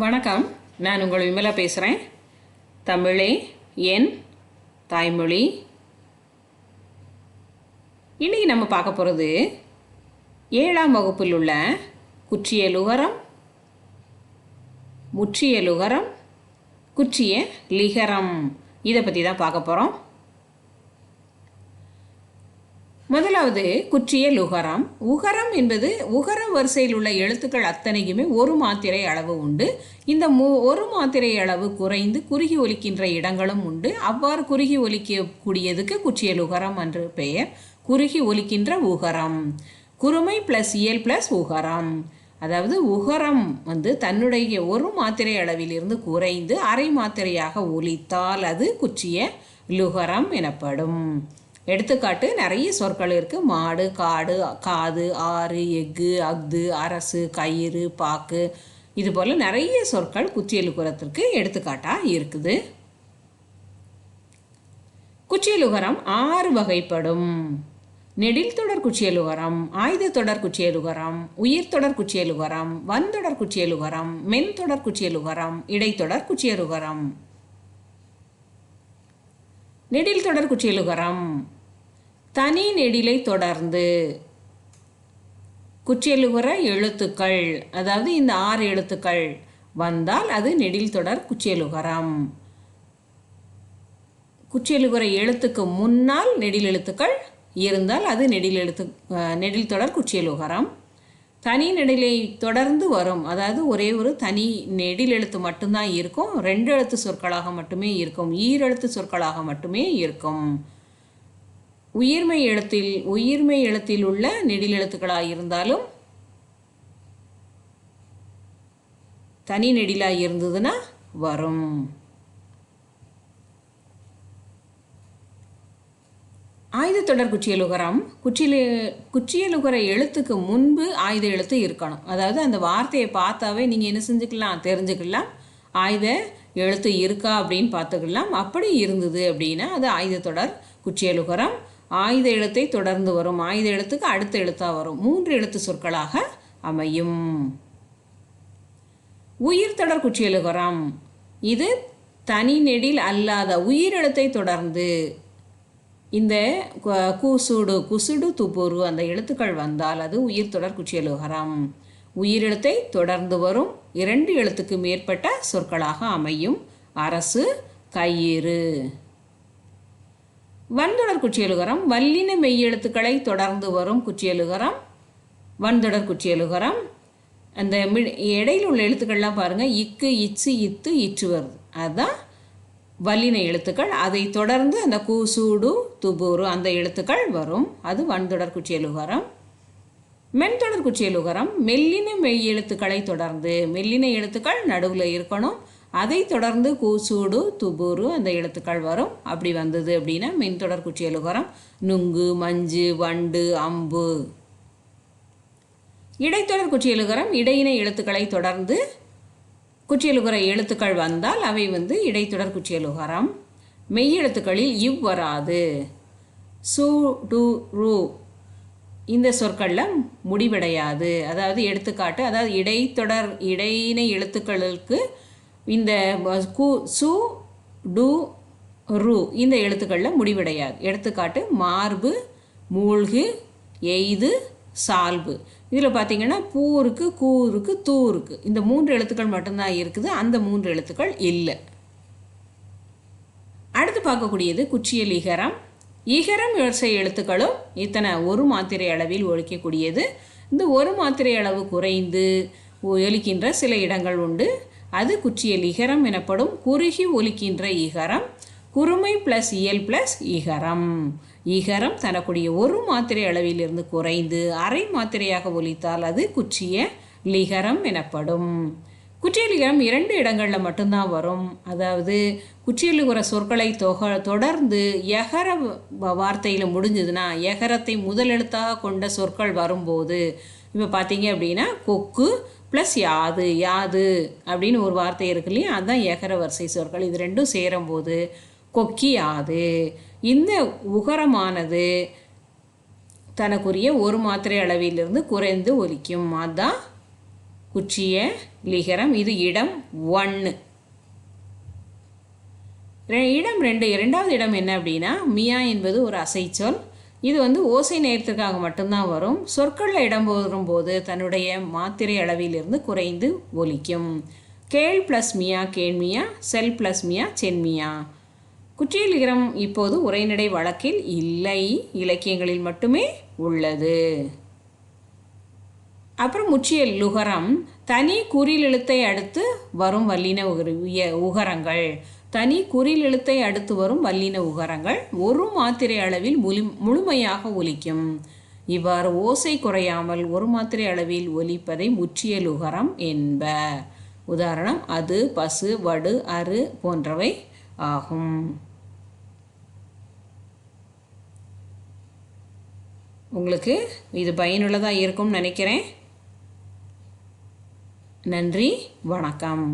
வணக்கம். நான் உங்கள் விமலா பேசுகிறேன் தமிழே என் தாய்மொழி. இன்றைக்கி நம்ம பார்க்க போகிறது ஏழாம் வகுப்பில் உள்ள குற்றிய லுகரம் முற்றிய லுகரம் குற்றிய லிகரம் இதை பற்றி தான் பார்க்க போகிறோம் முதலாவது குற்றிய லுகரம். உகரம் என்பது உகர வரிசையில் உள்ள எழுத்துக்கள் அத்தனைக்குமே ஒரு மாத்திரை அளவு உண்டு. இந்த மு ஒரு மாத்திரை அளவு குறைந்து குறுகி ஒலிக்கின்ற இடங்களும் உண்டு. அவ்வாறு குறுகி ஒலிக்கக்கூடியதுக்கு குற்றிய லுகரம் என்று பெயர். குறுகி ஒலிக்கின்ற உகரம். குறுமை ப்ளஸ் இயல் ப்ளஸ் உகரம். அதாவது உகரம் வந்து தன்னுடைய ஒரு மாத்திரை அளவிலிருந்து குறைந்து அரை மாத்திரையாக ஒலித்தால் அது குற்றிய லுகரம் எனப்படும். எடுத்துக்காட்டு நிறைய சொற்கள் இருக்குது மாடு காடு காது ஆறு எஃகு அஃது அரசு கயிறு பாக்கு. இது போல் நிறைய சொற்கள் குச்சியலுகரத்திற்கு எடுத்துக்காட்டாக இருக்குது. குச்சியலுகரம் ஆறு வகைப்படும். நெடில் தொடர் குச்சியலுகரம் ஆயுத தொடர் குச்சியலுகரம் உயிர் தொடர் குச்சியலுகரம் வன்தொடர் குச்சியலுகரம் மென் தொடர் குச்சியலுகரம் இடைத்தொடர் குச்சியலுகரம். நெடில் தொடர் குற்றியலுகரம். தனி நெடிலை தொடர்ந்து குற்றியலுகர எழுத்துக்கள் அதாவது இந்த ஆறு எழுத்துக்கள் வந்தால் அது நெடில் தொடர் குற்றியலுகரம். குற்றியலுகர எழுத்துக்கு முன்னால் நெடில் எழுத்துக்கள் இருந்தால் அது நெடில் எழுத்து நெடில் தொடர் குற்றியலுகரம். தனி நெடிலை தொடர்ந்து வரும். அதாவது ஒரே ஒரு தனி நெடில் எழுத்து மட்டும்தான் இருக்கும். ரெண்டு எழுத்து சொற்களாக மட்டுமே இருக்கும். ஈரெழுத்து சொற்களாக மட்டுமே இருக்கும். உயிர்மை எழுத்தில் உயிர்மை எழுத்தில் உள்ள நெடில் எழுத்துக்களாக இருந்தாலும் தனி நெடிலாக இருந்ததுன்னா வரும். ஆயுத தொடர் குச்சியலுகரம் குச்சியலு குச்சியலுகர எழுத்துக்கு முன்பு ஆயுத எழுத்து இருக்கணும். அதாவது அந்த வார்த்தையை பார்த்தாவே நீங்கள் என்ன செஞ்சுக்கலாம்? தெரிஞ்சுக்கலாம். ஆயுத எழுத்து இருக்கா அப்படின்னு பார்த்துக்கலாம். அப்படி இருந்தது அப்படின்னா அது ஆயுத தொடர் குச்சியலுகரம். ஆயுத எழுத்தை தொடர்ந்து வரும். ஆயுத எழுத்துக்கு அடுத்த எழுத்தாக வரும். மூன்று எழுத்து சொற்களாக அமையும். உயிர் தொடர் குச்சியலுகரம். இது தனி நெடில் அல்லாத உயிரெழுத்தை தொடர்ந்து இந்த கூசுடு குசுடு துப்புரு அந்த எழுத்துக்கள் வந்தால் அது உயிர் தொடர் குச்சியலுகரம். உயிரெழுத்தை தொடர்ந்து வரும் இரண்டு எழுத்துக்கு மேற்பட்ட சொற்களாக அமையும். அரசு கயிறு. வன்தொடர் குச்சியலுகரம் வல்லின மெய்யெழுத்துக்களை தொடர்ந்து வரும் குச்சியலுகரம் வன்தொடர் குச்சியலுகரம். அந்த இடையில் உள்ள எழுத்துக்கள்லாம் பாருங்கள் இக்கு இச்சு இத்து இற்று வருது. அதுதான் வல்லின எழுத்துக்கள் அதை தொடர்ந்து அந்த கூசூடு துபூரு அந்த எழுத்துக்கள் வரும். அது வன்தொடர் குச்சியலுகரம் மென்தொடர் குச்சியலுகரம் மெல்லின மெய் எழுத்துக்களை தொடர்ந்து மெல்லின எழுத்துக்கள் நடுவில் இருக்கணும். அதை தொடர்ந்து கூசூடு துபூரு அந்த எழுத்துக்கள் வரும். அப்படி வந்தது அப்படின்னா மென்தொடர் குச்சியலுகரம் நுங்கு மஞ்சு வண்டு அம்பு. இடைத்தொடர் குச்சியலுகரம் இடையின எழுத்துக்களை தொடர்ந்து குச்சியலுகர எழுத்துக்கள் வந்தால் அவை வந்து இடைத்தொடர் குச்சியலுகரம் மெய்யெழுத்துக்களில் இவ் வராது. சு டு ரு. இந்த சொற்களில் முடிவடையாது. அதாவது எடுத்துக்காட்டு அதாவது இடைத்தொடர் இடையினை எழுத்துக்களுக்கு இந்த கு சு டு ரு இந்த எழுத்துக்களில் முடிவடையாது. எடுத்துக்காட்டு மார்பு மூழ்கு எய்து சால்வு. இதில் பார்த்தீங்கன்னா பூ இருக்குது கூ இருக்குது தூ இருக்குது இந்த மூன்று எழுத்துக்கள் மட்டும்தான் இருக்குது. அந்த மூன்று எழுத்துக்கள் இல்லை. அடுத்து பார்க்கக்கூடியது குச்சியல் இகரம். இகரம் வரிசை எழுத்துக்களும் இத்தனை ஒரு மாத்திரை அளவில் ஒழிக்கக்கூடியது. இந்த ஒரு மாத்திரை அளவு குறைந்து ஒலிக்கின்ற சில இடங்கள் உண்டு. அது குச்சியல் இகரம் எனப்படும் குறுகி ஒலிக்கின்ற இகரம். குறுமை ப்ளஸ் இயல் ப்ளஸ் இகரம். ஈகரம் தரக்கூடிய ஒரு மாத்திரை அளவிலிருந்து குறைந்து அரை மாத்திரையாக ஒலித்தால் அது குச்சிய லிகரம் எனப்படும். குற்றியலிகரம் இரண்டு இடங்களில் மட்டும்தான் வரும். அதாவது குற்றியலுகிற சொற்களை தொக தொடர்ந்து எகர வார்த்தையில் முடிஞ்சதுன்னா எகரத்தை முதலெழுத்தாக கொண்ட சொற்கள் வரும்போது இப்போ பார்த்தீங்க அப்படின்னா கொக்கு ப்ளஸ் யாது யாது அப்படின்னு ஒரு வார்த்தை இருக்கு இல்லையா? அதுதான் எகர வரிசை சொற்கள். இது ரெண்டும் சேரும்போது கொக்கியாது. இந்த உகரமானது தனக்குரிய ஒரு மாத்திரை அளவிலிருந்து குறைந்து ஒலிக்கும். அதுதான் குச்சிய லிகரம். இது இடம் ஒன்று இடம் ரெண்டு. இரண்டாவது இடம் என்ன அப்படின்னா மியா என்பது ஒரு அசைச்சொல். இது வந்து ஓசை நேரத்திற்காக மட்டும்தான் வரும். சொற்களில் இடம் வரும்போது தன்னுடைய மாத்திரை அளவிலிருந்து குறைந்து ஒலிக்கும். கேள் ப்ளஸ் மியா கேள்மியா செல் ப்ளஸ் மியா சென்மியா குற்றியலிகரம் இப்போது உரைநடை வழக்கில் இல்லை. இலக்கியங்களில் மட்டுமே உள்ளது. அப்புறம் முற்றியல் லுகரம். தனி குறில் எழுத்தை அடுத்து வரும் வல்லின உகர- உகரங்கள். தனி குறில் எழுத்தை அடுத்து வரும் வல்லின உகரங்கள் ஒரு மாத்திரை அளவில் முழு முழுமையாக ஒலிக்கும். இவ்வாறு ஓசை குறையாமல் ஒரு மாத்திரை அளவில் ஒலிப்பதை முற்றிய லுகரம் என்ப. உதாரணம் அது பசு வடு அரு போன்றவை ஆகும். உங்களுக்கு இது பயனுள்ளதாக இருக்கும்னு நினைக்கிறேன். நன்றி வணக்கம்.